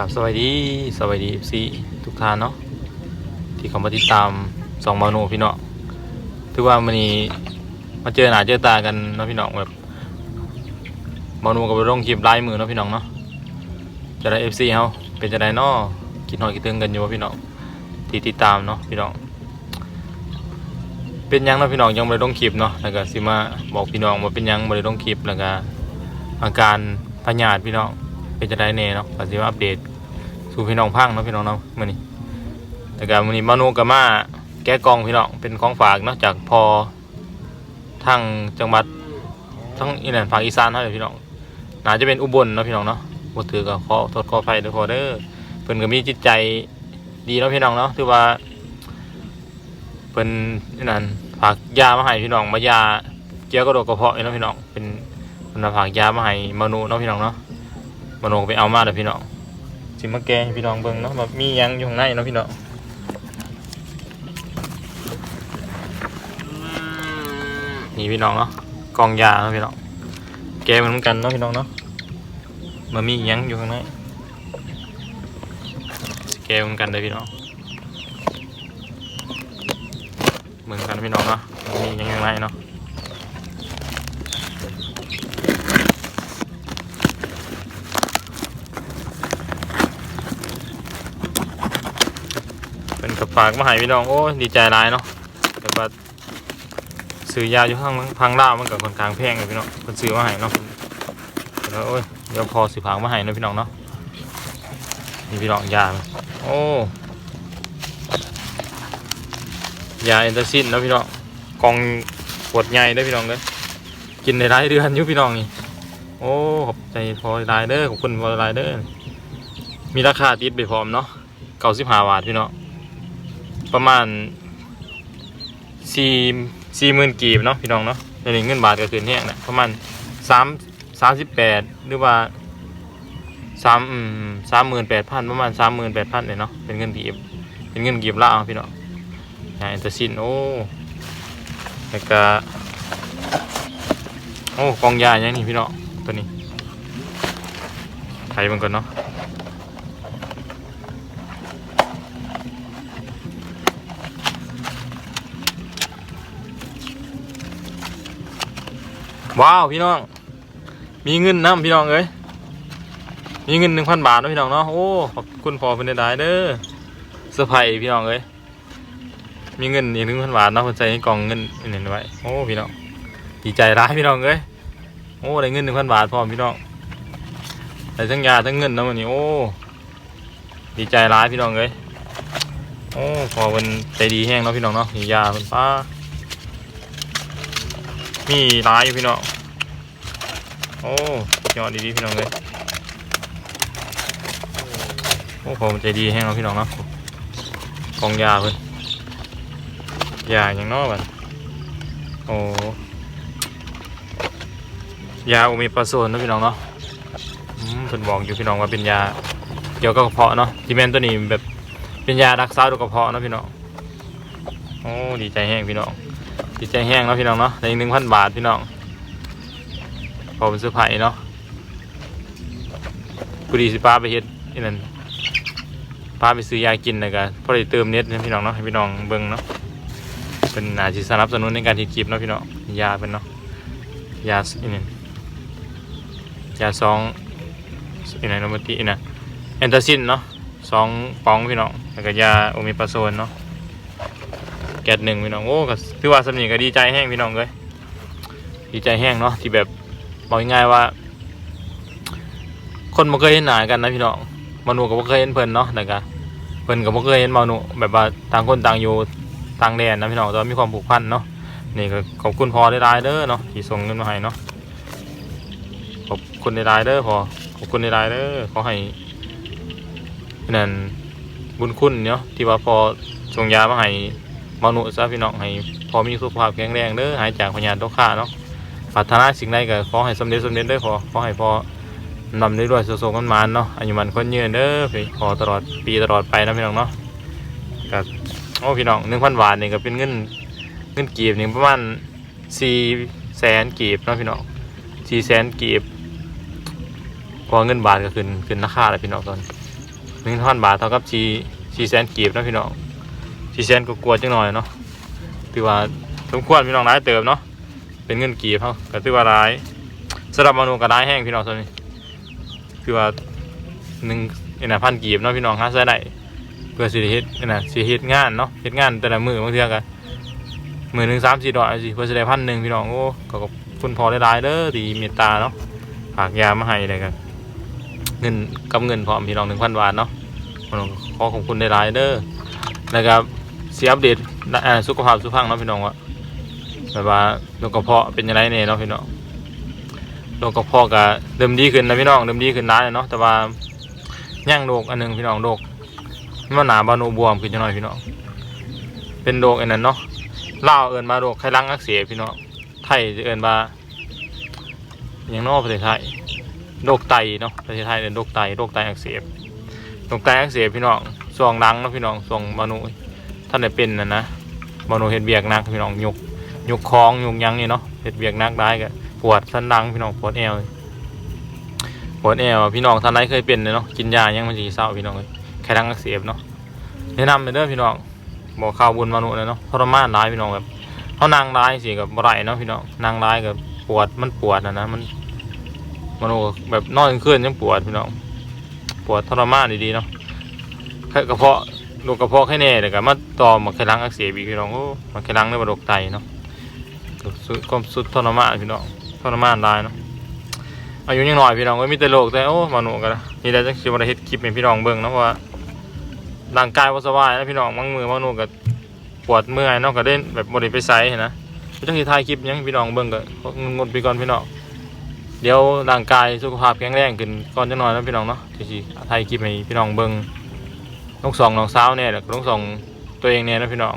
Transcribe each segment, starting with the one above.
กับสวัสดีสวัสดีซีทุกท่านเนาะที่เขามาติดตามสองมาโนพี่เนาะถือว่ามันนี้มาเจอหน้าเจอตากันเนาะพี่น้องแบบมาโนกับไปลงคลิปไลน์มือเนาะพี่น้องเนาะจะได้เอฟซีเขาเป็นจะได้เนาะคิดหอยคิดถึงกันอยู่ว่าพี่น้องที่ติดตามเนาะพี่น้องเป็นยังเนาะพี่น้องยังไม่ได้ลงคลิปเนาะแล้วก็สิมาบอกพี่น้องว่าเป็นยังไม่ได้ลงคลิปแล้วก็อาการพยาธิพี่น้องเป็นจะได้แน่เนาะก็สิมาอัปเดต สู่พี่น้องพังเนาะพี่น้องเนาะมื้อนี้แต่ก็มื้อนี้มาโนกับมาแกะกองพี่น้องเป็นของฝากเนาะจากพอทางจังหวัดทั้งอีนั่นภาคอีสานเท่าเลยพี่น้องน่าจะเป็นอุบลเนาะพี่น้องเนาะบ่ถือก็ขอโทษขออภัยด้อพอเด้อเพิ่นก็มีจิตใจดีเนาะพี่น้องเนาะถือว่าเพิ่นนี่นั่นฝากยามาให้พี่น้องมายาเกี่ยวกับโรคกระเพาะเนาะพี่น้องเป็นเพิ่นฝากยามาให้มโนเนาะพี่น้องเนาะมโนไปเอามาเด้อพี่น้อง สิมาแกงพี่น้องเบิ่งเนาะว่ามียังอยู่ข้างในเนาะพี่น้องนี่พี่น้องเนาะกองยาเนาะพี่น้องแกงมันเหมือนกันเนาะพี่น้องเนาะมันมียังอยู่ข้างในแกงเหมือนกันเลยพี่น้องเหมือนกันพี่น้องเนาะมียังอยู่ข้างในเนาะ เป็นกับฝากมาให้พี่น้องโอ้ดีใจร้ายเนาะแต่ว่าซื้อยาอยู่ข้างพังล่ามันกับคนกลางแพงเลยพี่น้องคนซื้อมาให้เนาะแล้วโอ้ยเดี๋ยวพอสิผางมาให้เนะพี่น้องเนาะนี่พี่น้องยาโอ้ยาเอนเตอร์ซินนะพี่น้องกองขวดใหญ่เด้พี่น้องเด้อกินในรายเดือนอยู่พี่น้องนี่โอ้ขอบใจพอรายเด้อขอบคุณพอรายเด้อมีราคาติดไปพร้อมเนาะเก้าสิบห้าบาทพี่น้อง ประมาณสี่สี่หมื่นกีบเนาะพี่น้องเนาะในนี้เงินบาทก็คือเนี่ยนะประมาณสามสามสิบแปดหรือว่าสามสามหมื่นแปดพันประมาณสามหมื่นแปดพันเลยเนาะเป็นเงินกีบเป็นเงินกีบละเอาพี่น้องอ่าเอนเตอร์ซินโอ้แล้วก็โอ้กองยาอย่างนี้พี่น้องตัวนี้ไทยมันก่อนเนาะ ว้าวพี่น้อง มีเงินน้ำพี่น้องเอ้ยมีเงินหนึ่งพันบาทนะพี่น้องเนาะโอ้ขอบคุณพอเป็นได้เด้อเซอร์ไพรส์พี่น้องเอ้ยมีเงินอีกหนึ่งพันบาทเนาะคนใจให้กล่องเงินอันนี้ไว้โอ้พี่น้องดีใจร้ายพี่น้องเอ้ยโอ้ได้เงินหนึ่งพันบาทพร้อมพี่น้องได้ทั้งยาทั้งเงินนะวันนี้โอ้ดีใจร้ายพี่น้องเอ้ยโอ้พอเป็นใจดีแห้งเนาะพี่น้องเนาะมียาเป็นป้า มีร้ายอยู่พี่น้อง โอ้ยอดดีๆพี่น้องเลยโอ้ผมใจดีแห้งเนาพี่น้องเนาะกองยาเพิ่นยาอย่างเนอกบัดโอ้ยาโอเมปาโซนนะพี่น้องเนาะอืมเพิ่นบอกอยู่พี่น้องว่าเป็นยาเกี่ยวกับกระเพาะเนาะที่แม่นตัวนี้แบบเป็นยารักษาโรคกระเพาะเนาะพี่น้องโอ้ดีใจแห้งพี่น้อง ดีใจแห้งเนาะพี่น้องเนาะในหนึ่งพันบาทพี่น้องพอเป็นเสื้อผ้าเนาะกูดีสิป้าไปเฮ็ดอ้นั่นป้าไปซื้อยากินนะกันพอได้เติมเน็ตนะพี่น้องเนาะให้พี่น้องเบิ่งเนาะเป็นอาชีพสนับสนุนในการที่คลิปเนาะพี่น้องยาเป็นเนาะยาอีนั่นยาสองอีนั่นโนมติอีนั่นแอนตาซินเนาะสองปองพี่น้องแล้วก็ยาโอเมปาโซนเนาะ แกดหนึ่งพี่น้องโอ้ก็พี่ว่าสำนีก็ดีใจแห้งพี่น้องเลยดีใจแห้งเนาะที่แบบบอกง่ายๆว่า คนบ่เคยเห็นหน้ากันนะพี่น้องมานูก็บ่เคยเห็นเพิ่นเนาะแต่ก็เพิ่นก็บ่เคยเห็นมานูแบบว่าต่างคนต่างอยู่ต่างแดนนะพี่น้องแต่ว่ามีความผูกพันเนาะนี่ก็ขอบคุณพอได้รายเด้อเนาะที่ส่งเงินมาให้เนาะขอบคุณได้รายเด้อพอขอบคุณได้รายเด้อขอให้นั่นบุญคุณเนาะที่ว่าพอส่งยามาให้ มนุษย์ซะพี่น้องให้พอมีสุขภาพแข็งแรงเด้อหายจากพยานโรคขาเนาะปรารถนาสิ่งใดก็ขอให้สำเร็จสำเร็จด้อขอขอให้พอนำได้ด้วยสุขๆกันมานเนาะอายุมันคนยืนเด้อพี่ขอตลอดปีตลอดไปนะพี่น้องเนาะก็โอ้พี่น้องหนึ่งพันบาทนี่ก็เป็นเงินเงินกีบนี่งประมาณสี่แสนกีบนะพี่น้องสี่แสนกีบพอเงินบาทก็ขึ้นขึ้นราคาแล้วพี่น้องตอนหนึ่งพันบาทเท่ากับสี่สี่แสนกีบนะพี่น้อง สี่แสนก็กลัวจังหน่อยเนาะถือว่าสมควรพี่น้องร้ายเติมเนาะเป็นเงินกีบเขาก็ถือว่าร้ายสำหรับมนูก็ร้ายแห้งพี่น้องส่วนนี้คือว่าหนึ่งเอ็นพันกีบเนาะพี่น้องหาใช้ได้เพื่อสิได้เฮ็ดเอ็นะสิเฮ็ดงานเนาะเฮ็ดงานแต่ละมือบางเทื่อก็มือหนึ่งสามสี่ดอกสิเพื่อสิได้พันหนึ่งพี่น้องโอ้ก็คุณพอได้ร้ายเด้อที่เมตตาเนาะฝากยามาให้เลยกันเงินกับเงินพร้อมพี่น้องหนึ่งพันบาทเนาะขอขอบคุณในไลน์เด้อนะครับ สียอัปเดตอ่าสุขภาพสุขภาพเนาะพี่น้องว่าแบบว่าโรคกระเพาะเป็นยังไงเนี่ยเนาะพี่น้องโรคกระเพาะก็เริ่มดีขึ้นนะพี่น้องเริ่มดีขึ้นได้เนาะแต่ว่าย่างโรคอันหนึงพี่น้องโรคมันหนาบาโนบวมขึ้นจังหน่อยพี่น้องเป็นโรคอันนั้นเนาะเล่าเอินมาโรคไข้ลังอักเสบพี่น้องไทยจะเอินว่าอยังนอกประเทศไทยโรคไตเนาะประเทศไทยเป็นโรคไตโรคไตอักเสบตรงใต้อักเสบพี่น้องส่วงดังเนาะพี่น้องส่วงบานุ ท่านได้เป็นนะนะบานุเห็ดเบียกนักพี่น้องยกยกคองยกยังนี่เนาะเห็ดเบียกนักได้ก็ปวดสันดังพี่น้องปวดแอวปวดแอวพี่น้องท่านใดเคยเป็นเลยเนาะกินยายังมันสีเศร้าพี่น้องเลยแค่ดังอักเสบเนาะแนะนำไปเด้อพี่น้องบอกข่าวบุญบานุเลยเนาะทรมานร้ายพี่น้องแบบเขานางร้ายสิกับไรเนาะพี่น้องนางร้ายกับปวดมันปวดนะนะมันมโนแบบนอนกลางคืนยังปวดพี่น้องปวดทรมานดีๆเนาะแค่กระเพาะ โรคกระเพาะแค่แน่แต่ก็มาต่อมาไขลังอักเสบอีกพี่น้องโอ้มาไขลังในระบบไตเนาะสุดความสุดทรมานพี่น้องทรมานได้เนาะอายุยังน้อยพี่น้องก็มีแต่โรคแต่โอ้มาหนูกันนะนี่ได้จังสิวันเฮ็ดคลิปให้พี่น้องเบิ่งเนาะว่าร่างกายบ่สบายนะพี่น้องบางมือบางหนูก็ปวดเมื่อยเนาะก็เด่นแบบบ่ได้ไปไสนะจังสิถ่ายคลิปยังพี่น้องเบิ่งก็งดไปก่อนพี่น้องเดี๋ยวร่างกายสุขภาพแข็งแรงขึ้นก่อนจะนอนนะพี่น้องเนาะที่สิไทยคลิปให้พี่น้องเบิ่ง น้องสองน้องสาวเนี่ยแล้วก็น้องสองตัวเองเนี่ยนะพี่น้อง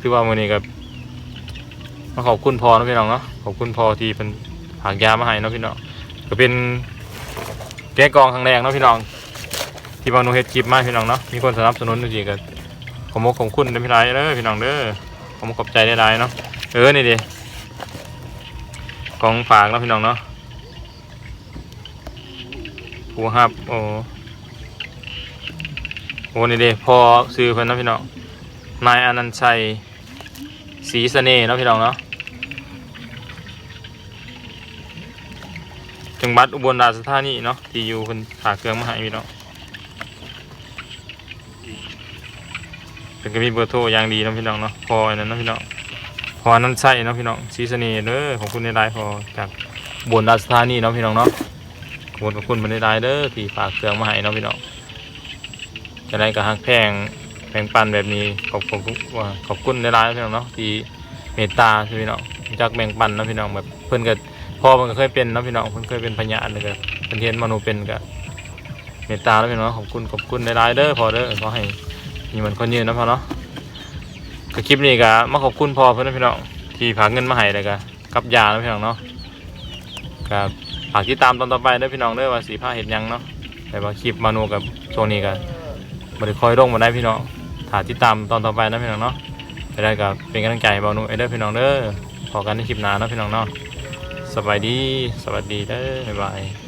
คือว่ามื้อนี้ก็มาขอบคุณพอนะพี่น้องเนาะขอบคุณพอที่เป็นผากยามาให้นะพี่น้องก็เป็นแก้กองครั้งแรกนะพี่น้อง ที่บอนูเฮ็ดคลิปมาพี่น้องเนาะมีคนสนับสนุนจริงๆก็ขอมกขอบคุณเด้อพี่ไรเด้อพี่น้องเด้อขอมกขอบใจได้ไรเนาะเออนี่ดิของฝากนะพี่น้องเนาะผูฮับโอ้ โหนี่เด้พอซื้อเพิ่นนะพี่น้องนายอนันต์ชัยศรีเสน่ห์เนาะพี่น้องเนาะจังหวัดอุบลราชธานีเนาะที่อยู่เพิ่นฝากเครื่องมาให้พี่น้องเพิ่นก็มีเบอร์โทรอย่างดีเนาะพี่น้องเนาะพออันนั้นเนาะพี่น้องพอนั้นใช่เนาะพี่น้องซีสนีเด้อของคุณในไลน์พอจากบนราชธานีเนาะพี่น้องเนาะขอบคุณขอบคุณบนในไลน์เด้อที่ฝากเครื่องมาให้เนาะพี่น้อง จะได้กับฮักแพงแพงปันแบบนี้ขอบคุณว่าขอบคุณในไลน์พี่น้องเนาะที่เมตตาพี่น้องจากแบ่งปันนะพี่น้องแบบเพิ่อนก็พ่อมันก็เคยเป็นนะพี่น้องเพิ่นเคยเป็นพยานเลยก็เพิ่นเห็นมนุษย์เป็นก็เมตตาแล้วพี่น้องขอบคุณขอบคุณในไลน์เด้อพอเด้อขอให้มีมันคนยืนนะพอเนาะก็คลิปนี้ก็มาขอบคุณพ่อเพื่อนนะพี่น้องที่ฝากเงินมาให้เลยก็กับยานะพี่น้องเนาะก็ฝากติดตามตอนต่อไปเด้อพี่น้องเด้อว่าสีผ้าเห็ดยังเนาะแต่ว่าคลิปมาโนกับช่วงนี้ก็บ ริคอยลงมาได้พี่น้องถ่าติดตามตอนต่อไปนะพี่น้องเนาะไปได้กับเป็นกำลังใจให้บาโนไอเด้อพี่น้องเด้อพอกันในคลิปหน้านะพี่น้องเนาะสบายดีสวัสดีเด้อบ๊ายบาย